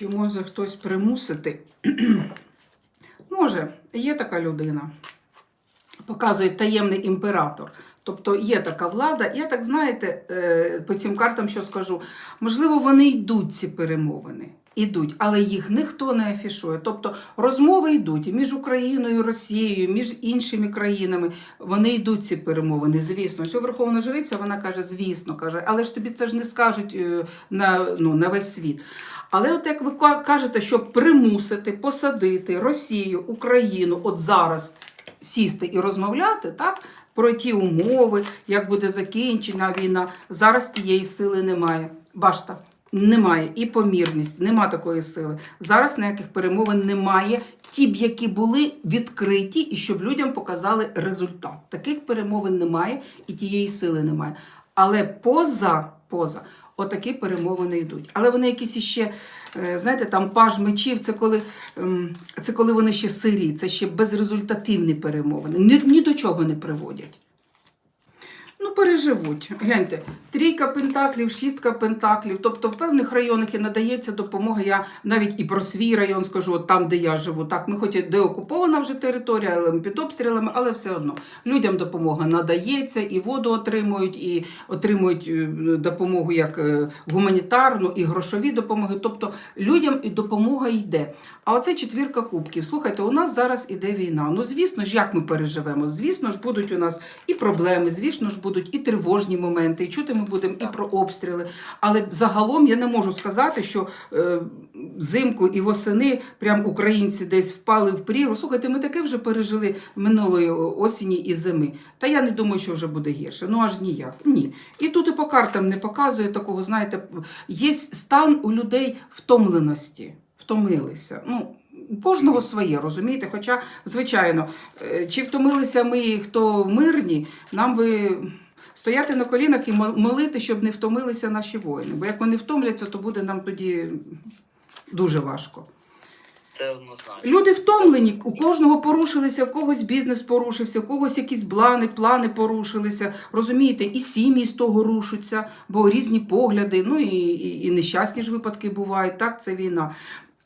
Чи може хтось примусити? може, є така людина. Показує таємний імператор. Тобто є така влада. Я так знаєте, е, по цим картам що скажу, можливо, вони йдуть ці перемовини. Ідуть, але їх ніхто не афішує. Тобто розмови йдуть між Україною, Росією, між іншими країнами. Вони йдуть ці перемовини. Звісно, що Верховна Жриця вона каже, звісно, каже, але ж тобі це ж не скажуть е, на, ну, на весь світ. Але от як ви ка- кажете, щоб примусити посадити Росію, Україну от зараз сісти і розмовляти, так? Про ті умови, як буде закінчена війна. Зараз тієї сили немає. Башта. Немає і помірність, нема такої сили. Зараз ніяких перемовин немає. Ті б, які були відкриті, і щоб людям показали результат. Таких перемовин немає і тієї сили немає. Але поза, поза, отакі перемовини йдуть. Але вони якісь іще, е, знаєте, там паж мечів, це коли, ем, це коли вони ще сирі, це ще безрезультативні перемовини. Ні, ні до чого не приводять. Ну, переживуть. Гляньте, трійка пентаклів, шістка пентаклів. Тобто в певних районах і надається допомога. Я навіть і про свій район скажу, от там, де я живу. Так, ми хоч і деокупована вже територія, але під обстрілами, але все одно людям допомога надається, і воду отримують, і отримують е, допомогу як е, гуманітарну, і грошові допомоги. Тобто людям і допомога йде. А оце четвірка кубків. Слухайте, у нас зараз іде війна. Ну, звісно ж, як ми переживемо? Звісно ж, будуть у нас і проблеми, звісно ж, будуть і тривожні моменти, і чути ми будемо і про обстріли. Але загалом я не можу сказати, що е, взимку і восени прям українці десь впали в прірву. Слухайте, ми таке вже пережили минулої осені і зими. Та я не думаю, що вже буде гірше. Ну аж ніяк. Ні. І тут і по картам не показує такого, знаєте, є стан у людей втомленості. Втомилися. Ну, у кожного своє, розумієте? Хоча, звичайно, е, чи втомилися ми, хто мирні, нам би стояти на колінах і молити, щоб не втомилися наші воїни. Бо як вони втомляться, то буде нам тоді дуже важко. Це однозначно. Люди втомлені, у кожного порушилися, в когось бізнес порушився, у когось якісь плани, плани порушилися. Розумієте, і сім'ї з того рушаться, бо різні погляди, ну і, і, і нещасні ж випадки бувають. Так, це війна.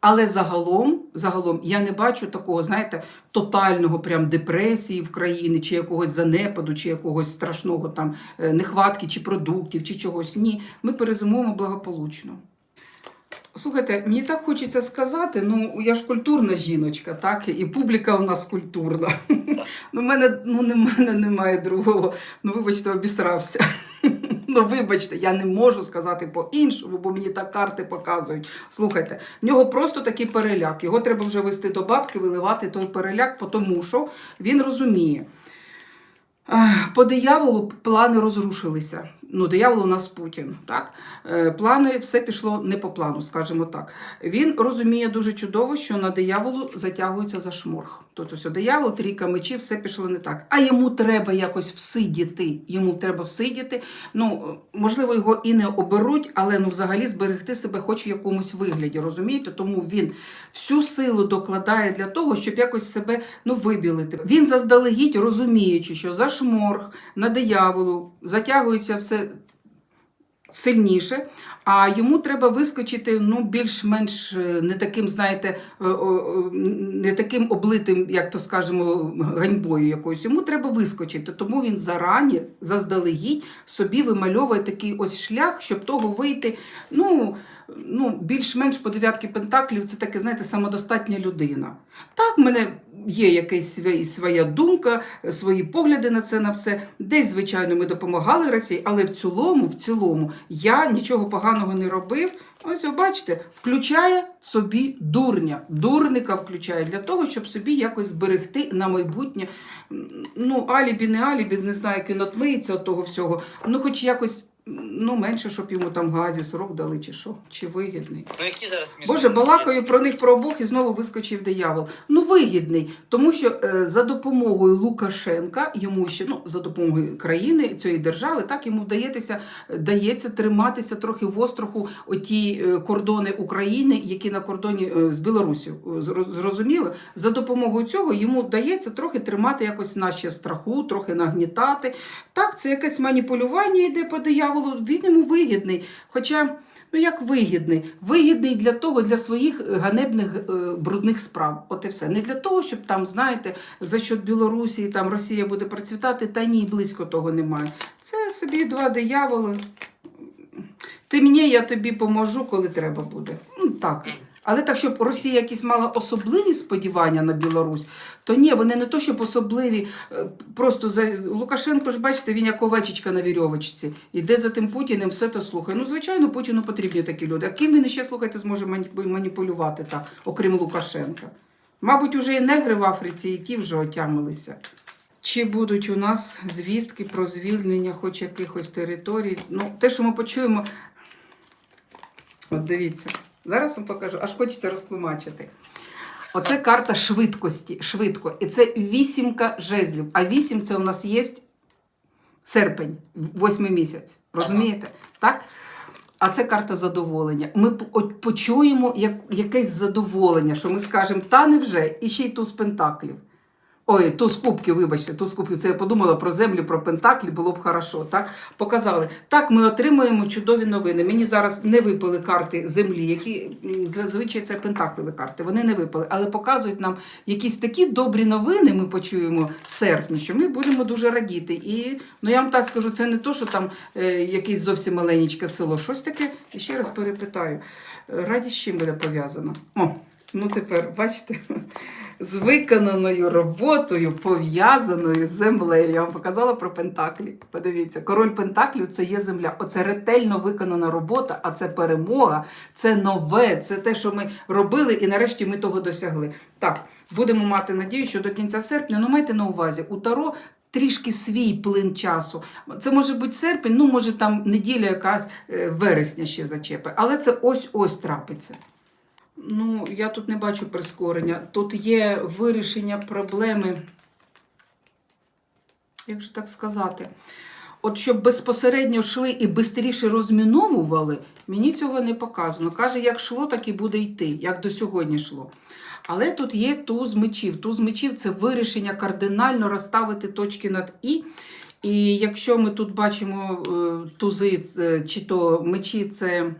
Але загалом, загалом я не бачу такого, знаєте, тотального прям депресії в країні, чи якогось занепаду, чи якогось страшного там е, нехватки, чи продуктів, чи чогось. Ні, ми перезимуємо благополучно. Слухайте, мені так хочеться сказати, ну я ж культурна жіночка, так, і публіка у нас культурна. Ну, мене, ну, мене немає другого. Ну, вибачте, обісрався. Ну, вибачте, я не можу сказати по-іншому, бо мені так карти показують. Слухайте, в нього просто такий переляк. Його треба вже вести до бабки, виливати той переляк, тому що він розуміє. По дияволу плани розрушилися. Ну, диявол у нас Путін. Так? Е, Плани все пішло не по плану, скажімо так. Він розуміє дуже чудово, що на дияволу затягується за шморг. Тобто, все, диявол, трійка мечів, все пішло не так. А йому треба якось всидіти. Йому треба всидіти. Ну, можливо, його і не оберуть, але ну, взагалі зберегти себе хоч в якомусь вигляді. Розумієте? Тому він всю силу докладає для того, щоб якось себе ну, вибілити. Він заздалегідь розуміючи, що за шморг на дияволу затягується все сильніше, а йому треба вискочити ну, більш-менш е, не таким, знаєте, е, не таким облитим, як то скажемо, ганьбою якоюсь. Йому треба вискочити. Тому він зарані, заздалегідь собі вимальовує такий ось шлях, щоб того вийти. Ну, ну, більш-менш по дев'ятки пентаклів це таке, знаєте, самодостатня людина. Так, в мене є якась своя думка, свої погляди на це на все. Десь, звичайно, ми допомагали Росії, але в цілому, в цілому, я нічого поганого не робив. Ось, бачите, включає собі дурня, дурника включає для того, щоб собі якось зберегти на майбутнє. Ну, алібі, не алібі, не знаю, як він отмиється того всього. Ну, хоч якось. Ну, менше, щоб йому там газі срок дали, чи що, чи вигідний. Ну які зараз між Боже, балакаю про них про обох і знову вискочив диявол. Ну, вигідний, тому що е, за допомогою Лукашенка, йому ще ну, за допомогою країни цієї держави, так йому вдається, дається триматися трохи в остроху оті е, кордони України, які на кордоні е, з Білорусі. Зрозуміло? За допомогою цього йому вдається трохи тримати якось ще страху, трохи нагнітати. Так, це якесь маніпулювання йде по дияволу, він йому вигідний. Хоча. Ну, як вигідний? Вигідний для того, для своїх е, ганебних е, брудних справ. От і все. Не для того, щоб там, знаєте, за що Білорусі там Росія буде процвітати, та ні, близько того немає. Це собі два дияволи. Ти мені, я тобі поможу, коли треба буде. Ну, так. Але так, щоб Росія якісь мала особливі сподівання на Білорусь, то ні, вони не то, щоб особливі. е, Просто за Лукашенко ж бачите, він як овечечка на вірьовочці. Іде за тим Путіним, все то слухає. Ну, звичайно, Путіну потрібні такі люди. А ким він ще слухайте зможе маніпулювати так, окрім Лукашенка? Мабуть, уже і негри в Африці, і ті вже отямилися. Чи будуть у нас звістки про звільнення хоч якихось територій? Ну, те, що ми почуємо. От дивіться, зараз вам покажу, аж хочеться розтлумачити. Оце карта швидкості. Швидко. І це вісімка жезлів. А вісім це у нас є серпень, восьмий місяць. Розумієте? Так? А це карта задоволення. Ми почуємо як, якесь задоволення, що ми скажемо, та невже, і ще й туз пентаклів. Ой, туз кубків, вибачте, туз кубків. Це я подумала про землю, про пентаклі, було б хорошо. Так? Показали. Так, ми отримуємо чудові новини. Мені зараз не випали карти землі, які зазвичай це пентакливі карти. Вони не випали, але показують нам якісь такі добрі новини. Ми почуємо в серпні, що ми будемо дуже радіти. І ну я вам так скажу, це не то, що там е, якесь зовсім маленьке село. Щось таке. Ще раз перепитаю. Радість з чим буде пов'язана? О, ну тепер бачите. З виконаною роботою, пов'язаною з землею. Я вам показала про Пентаклі. Подивіться, король Пентаклів це є земля. Оце ретельно виконана робота, а це перемога, це нове, це те, що ми робили, і нарешті ми того досягли. Так, будемо мати надію, що до кінця серпня, ну майте на увазі, у Таро трішки свій плин часу. Це може бути серпень, ну може там неділя якась е, вересня ще зачепи, але це ось-ось трапиться. Ну, я тут не бачу прискорення. Тут є вирішення проблеми. Як же так сказати? От щоб безпосередньо йшли і швидше розміновували, мені цього не показано. Каже, як йшло, так і буде йти, як до сьогодні йшло. Але тут є туз мечів. Туз мечів це вирішення кардинально розставити точки над І. І якщо ми тут бачимо е, тузи, чи то мечі це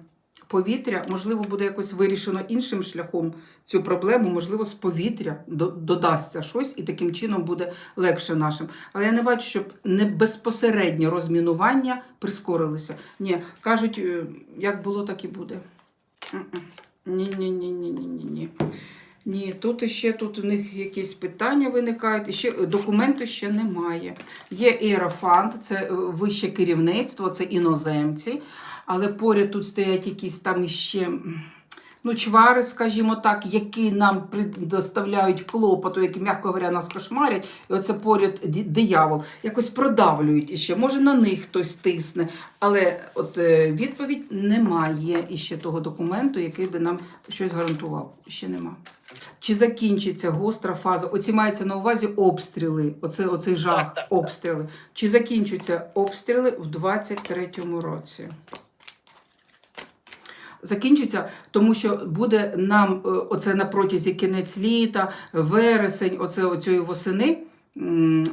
повітря, можливо, буде якось вирішено іншим шляхом цю проблему, можливо, з повітря додасться щось, і таким чином буде легше нашим. Але я не бачу, щоб не безпосередньо розмінування прискорилося. Ні, кажуть, е, як було, так і буде. Ні, ні, тут іще тут у них якісь питання виникають, ще е, документу ще немає. Є іерофант, це е, вище керівництво, це іноземці, але поряд тут стоять якісь там іще. Ну, чвари, скажімо так, які нам предоставляють клопоту, які, м'яко говоря, нас кошмарять, і оце поряд диявол, якось продавлюють іще. Може, на них хтось тисне, але от е, відповідь немає іще того документу, який би нам щось гарантував. Ще нема. Чи закінчиться гостра фаза? Оці мається на увазі обстріли. Оце, оцей жах, обстріли. Чи закінчаться обстріли в 23-му році? Закінчиться, тому що буде нам е, оце на протязі кінець літа, вересень, оце оцієї восени.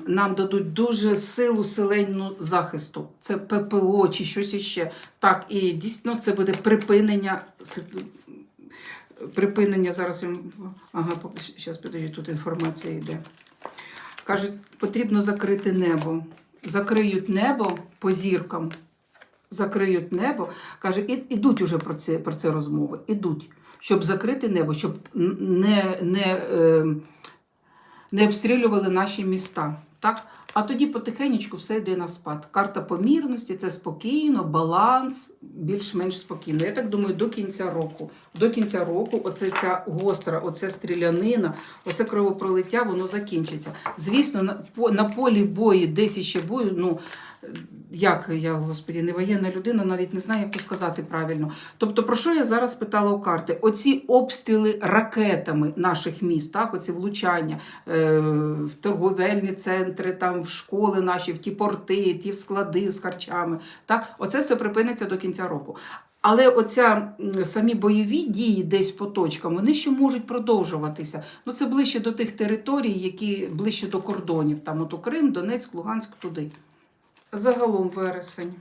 Нам дадуть дуже силу силенну захисту. Це ППО чи щось іще. Так, і дійсно це буде припинення. Припинення зараз. Ага, зараз підожди, тут інформація йде. Кажуть, потрібно закрити небо. Закриють небо по зіркам, закриють небо. Каже, ідуть уже про це, про це розмови. Ідуть, щоб закрити небо, щоб не, не, е, не обстрілювали наші міста. Так? А тоді потихеньку все йде на спад. Карта помірності це спокійно, баланс, більш-менш спокійно. Я так думаю, до кінця року. До кінця року оце ця гостра, оце стрілянина, оце кровопролиття, воно закінчиться. Звісно, на, на полі бою, десь іще бою, ну. Як я, господі, не воєнна людина, навіть не знаю, як сказати правильно. Тобто, про що я зараз питала у карти? Оці обстріли ракетами наших міст, так, оці влучання е, в торговельні центри, там, в школи наші, в ті порти, ті в склади з харчами. Так, оце все припиниться до кінця року. Але оця самі бойові дії десь по точкам, вони ще можуть продовжуватися. Ну, це ближче до тих територій, які ближче до кордонів. Там от Крим, Донецьк, Луганськ, туди. Загалом вересень.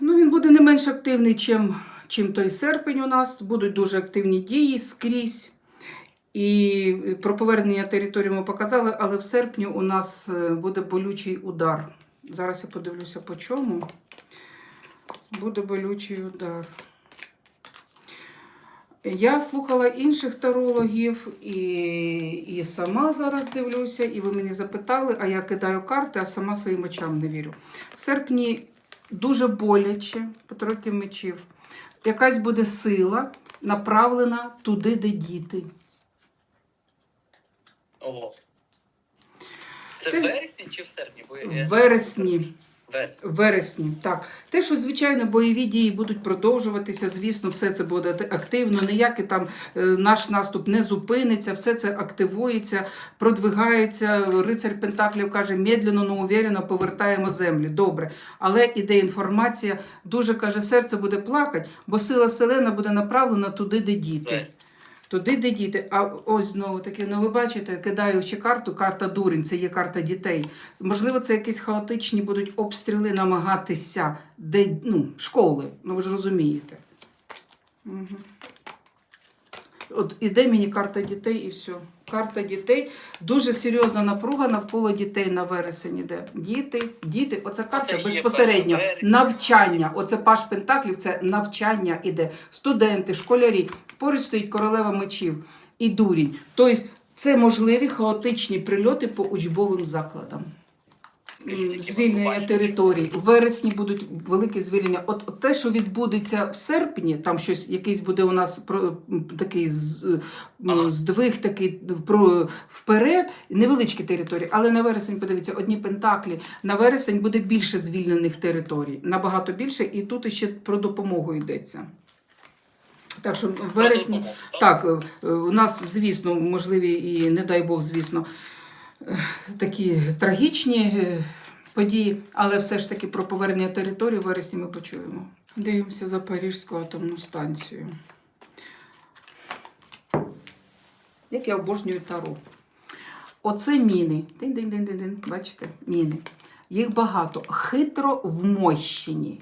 Ну, він буде не менш активний, чим, чим той серпень у нас. Будуть дуже активні дії скрізь. І про повернення території ми показали, але в серпні у нас е, буде болючий удар. Зараз я подивлюся по чому. Буде болючий удар. Я слухала інших тарологів і, і сама зараз дивлюся, і ви мені запитали, а я кидаю карти, а сама своїм очам не вірю. В серпні дуже боляче, по тройки мечів. Якась буде сила направлена туди, де діти. Ого. Це Ти- в вересні чи в серпні? Я- В вересні. Вересні. В вересні, так. Те, що, звичайно, бойові дії будуть продовжуватися, звісно, все це буде активно, ніякий там е, наш наступ не зупиниться, все це активується, продвигається. Рицар Пентаклів каже, медленно, но уверенно повертаємо землі. Добре. Але іде інформація, дуже каже, серце буде плакати, бо сила селена буде направлена туди, де діти. Туди, де діти. А ось знову таки, ну ви бачите, кидаючи карту, карта дурень, це є карта дітей. Можливо, це якісь хаотичні будуть обстріли намагатися, де ну, школи. Ну ви ж розумієте. Угу. От іде мені карта дітей і все. Карта дітей. Дуже серйозна напруга навколо дітей на вересень іде. Діти, діти. Оця карта Це безпосередньо навчання. Оце паш Пентаклів, це навчання іде. Студенти, школярі. Поруч стоїть королева мечів і дурінь. Тобто це можливі хаотичні прильоти по учбовим закладам. Скажіть, М, які ви Звільнення територій. В вересні будуть великі звільнення. От от те, що відбудеться в серпні, там щось якийсь буде у нас про такий з- Ага. здвиг такий про вперед, невеличкі території. Але на вересень, подивіться, одні пентаклі. На вересень буде більше звільнених територій, набагато більше, і тут ще про допомогу йдеться. Так що в вересні. Так, е, у нас, звісно, можливі і не дай Бог, звісно, такі трагічні е, події, але все ж таки про повернення території в вересні ми почуємо. Дивимося Запорізьку атомну станцію. Як я обожнюю таро. Оце міни. Дин-дин-дин-дин-дин. Бачите? Міни. Їх багато. Хитро вмощені.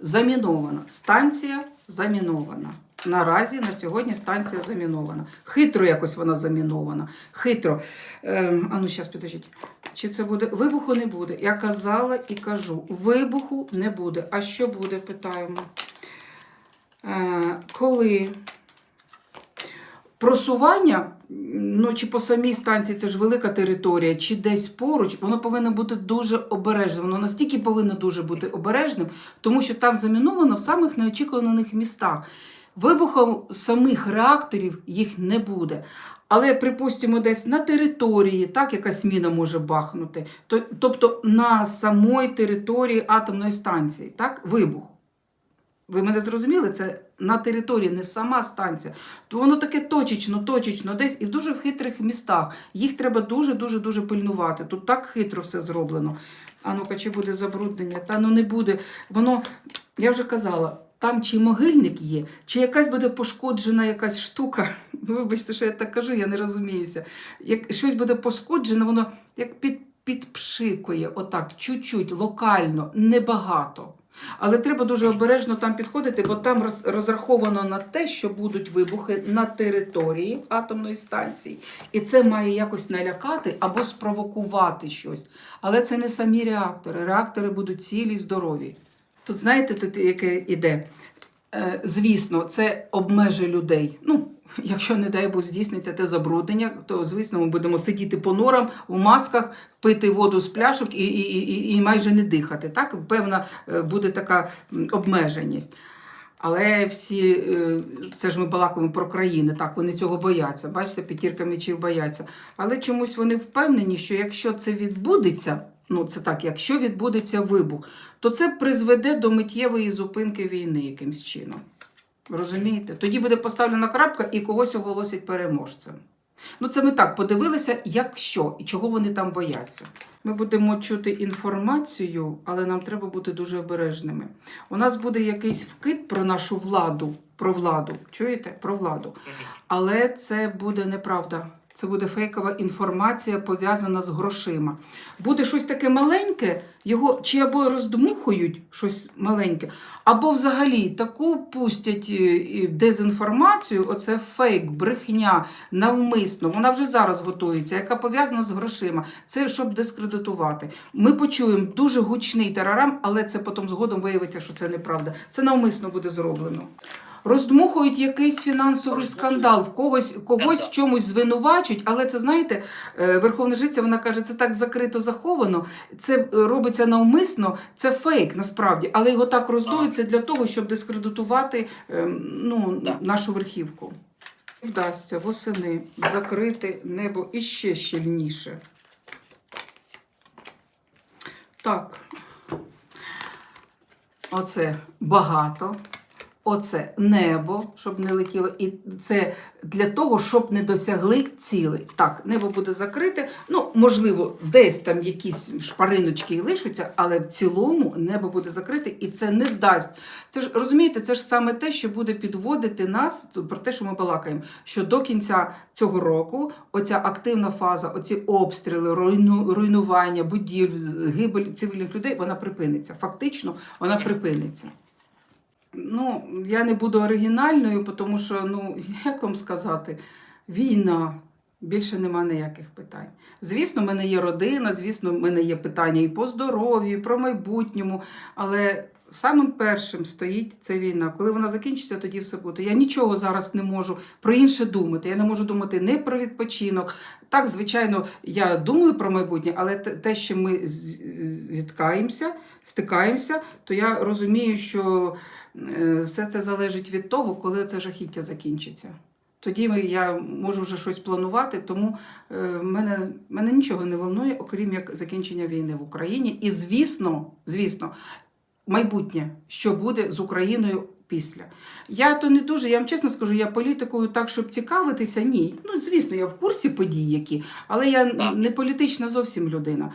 Замінована. Станція замінована. Наразі на сьогодні станція замінована. Хитро якось вона замінована. Хитро. Ем, а ну, зараз підождіть. Чи це буде? Вибуху не буде. Я казала і кажу: вибуху не буде. А що буде? Питаємо. Е, коли просування, ну чи по самій станції, це ж велика територія, чи десь поруч, воно повинно бути дуже обережним. Воно настільки повинно дуже бути обережним, тому що там заміновано в самих неочікуваних містах. Вибухом самих реакторів їх не буде. Але, припустимо, десь на території, так, якась міна може бахнути. То- Тобто на самої території атомної станції, так, вибух. Ви мене зрозуміли? Це на території, не сама станція. То воно таке точечно, точечно, десь і в дуже хитрих містах. Їх треба дуже-дуже дуже пильнувати. Тут так хитро все зроблено. А ну-ка, чи буде забруднення? Та ну не буде. Воно, я вже казала, там чи могильник є, чи якась буде пошкоджена якась штука. Вибачте, що я так кажу, я не розуміюся. Як щось буде пошкоджено, воно як під, підпшикує, отак, чуть-чуть, локально, небагато. Але треба дуже обережно там підходити, бо там роз- розраховано на те, що будуть вибухи на території атомної станції. І це має якось налякати або спровокувати щось. Але це не самі реактори. Реактори будуть цілі, здорові. Тут знаєте, тут яке іде? Е, звісно, це обмежує людей. Ну, якщо, не дай Бог, здійсниться те забруднення, то, звісно, ми будемо сидіти по норам в масках, пити воду з пляшок і, і, і, і майже не дихати. Так? Певна е, буде така обмеженість. Але всі, е, це ж ми балакаємо про країни, так, вони цього бояться. Бачите, п'ятірка мечів бояться. Але чомусь вони впевнені, що якщо це відбудеться, ну це так, якщо відбудеться вибух, то це призведе до миттєвої зупинки війни якимсь чином. Розумієте? Тоді буде поставлена крапка і когось оголосять переможцем. Ну, це ми так подивилися, як що і чого вони там бояться. Ми будемо чути інформацію, але нам треба бути дуже обережними. У нас буде якийсь вкид про нашу владу, про владу. Чуєте? Про владу. Але це буде неправда. Це буде фейкова інформація, пов'язана з грошима. Буде щось таке маленьке, його чи або роздмухують щось маленьке, або взагалі таку пустять е, дезінформацію, оце фейк, брехня, навмисно. Вона вже зараз готується, яка пов'язана з грошима. Це щоб дискредитувати. Ми почуємо дуже гучний тарарам, але це потім згодом виявиться, що це неправда. Це навмисно буде зроблено. Роздмухують якийсь фінансовий скандал, в когось, когось в чомусь звинувачують, але це знаєте, е, Верховна Жиця, вона каже, це так закрито заховано, це робиться навмисно, це фейк насправді, але його так роздуються для того, щоб дискредитувати ем, ну, нашу верхівку. Вдасться восени закрити небо іще щільніше. Так. Оце багато. Оце небо, щоб не летіло, і це для того, щоб не досягли цілей. Так, небо буде закрите. Ну, можливо, десь там якісь шпариночки і лишаться, але в цілому небо буде закрите, і це не дасть. Це ж розумієте, це ж саме те, що буде підводити нас про те, що ми балакаємо. Що до кінця цього року оця активна фаза, оці обстріли, руйну, руйнування, будівель, гибель цивільних людей, вона припиниться. Фактично, вона припиниться. Ну, я не буду оригінальною, тому що, ну, як вам сказати, війна. Більше нема ніяких питань. Звісно, в мене є родина, звісно, в мене є питання і по здоров'ю, і про майбутньому. Але самим першим стоїть ця війна. Коли вона закінчиться, тоді все буде. Я нічого зараз не можу про інше думати. Я не можу думати не про відпочинок. Так, звичайно, я думаю про майбутнє, але те- що ми зіткаємося, стикаємося, то я розумію, що все це залежить від того, коли це жахіття закінчиться. Тоді я можу вже щось планувати, тому е, мене, мене нічого не волнує, окрім як закінчення війни в Україні. І звісно, звісно, майбутнє, що буде з Україною після. Я то не дуже, я вам чесно скажу, я політикою так, щоб цікавитися, ні. Ну, звісно, я в курсі подій, які, але я не політична зовсім людина.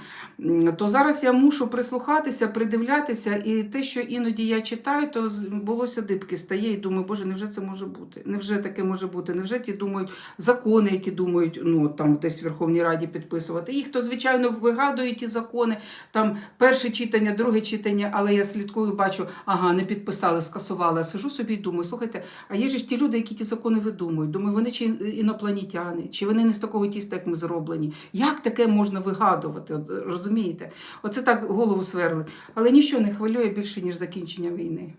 То зараз я мушу прислухатися, придивлятися, і те, що іноді я читаю, то волосся дибки стає і думаю, боже, невже це може бути? Невже таке може бути? Невже ті думають закони, які думають, ну там десь в Верховній Раді підписувати? Їх то, звичайно, вигадують ті закони. Там перше читання, друге читання, але я слідкую, бачу, ага, не підписали, скасували. Сижу собі і думаю, слухайте, а є ж ті люди, які ті закони видумують. Думаю, вони чи інопланетяни, чи вони не з такого тіста, як ми зроблені. Як таке можна вигадувати? От, розумієте? Оце так голову сверли. Але нічого не хвилює більше, ніж закінчення війни.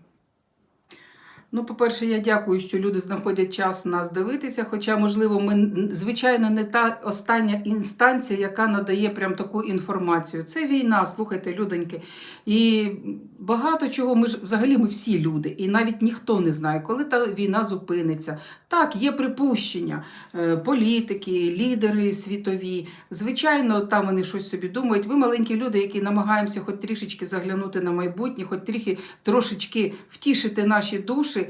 Ну, по-перше, я дякую, що люди знаходять час нас дивитися. Хоча, можливо, ми, звичайно, не та остання інстанція, яка надає прям таку інформацію. Це війна, слухайте, людоньки. І багато чого ми ж взагалі ми всі люди, і навіть ніхто не знає, коли та війна зупиниться. Так, є припущення, е, політики, лідери світові. Звичайно, там вони щось собі думають. Ми маленькі люди, які намагаємося хоч трішечки заглянути на майбутнє, хоч трохи трошечки втішити наші душі.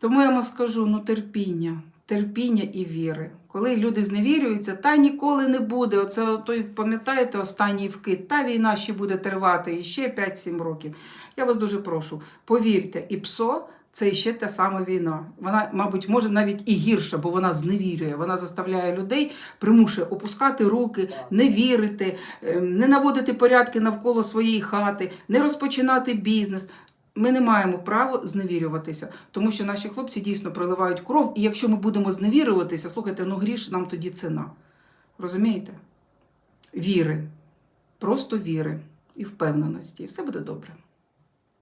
Тому я вам скажу: ну терпіння, терпіння і віри. Коли люди зневірюються, та ніколи не буде. Оце той, пам'ятаєте, останній вкид, та війна ще буде тривати ще 5-7 років. Я вас дуже прошу, повірте, і ПСО це ще та сама війна. Вона, мабуть, може навіть і гірша, бо вона зневірює. Вона заставляє людей, примушує опускати руки, не вірити, ем, не наводити порядки навколо своєї хати, не розпочинати бізнес. Ми не маємо права зневірюватися, тому що наші хлопці дійсно проливають кров, і якщо ми будемо зневірюватися, слухайте, ну гріш нам тоді ціна. Розумієте? Віри, просто віри і впевненості. Все буде добре.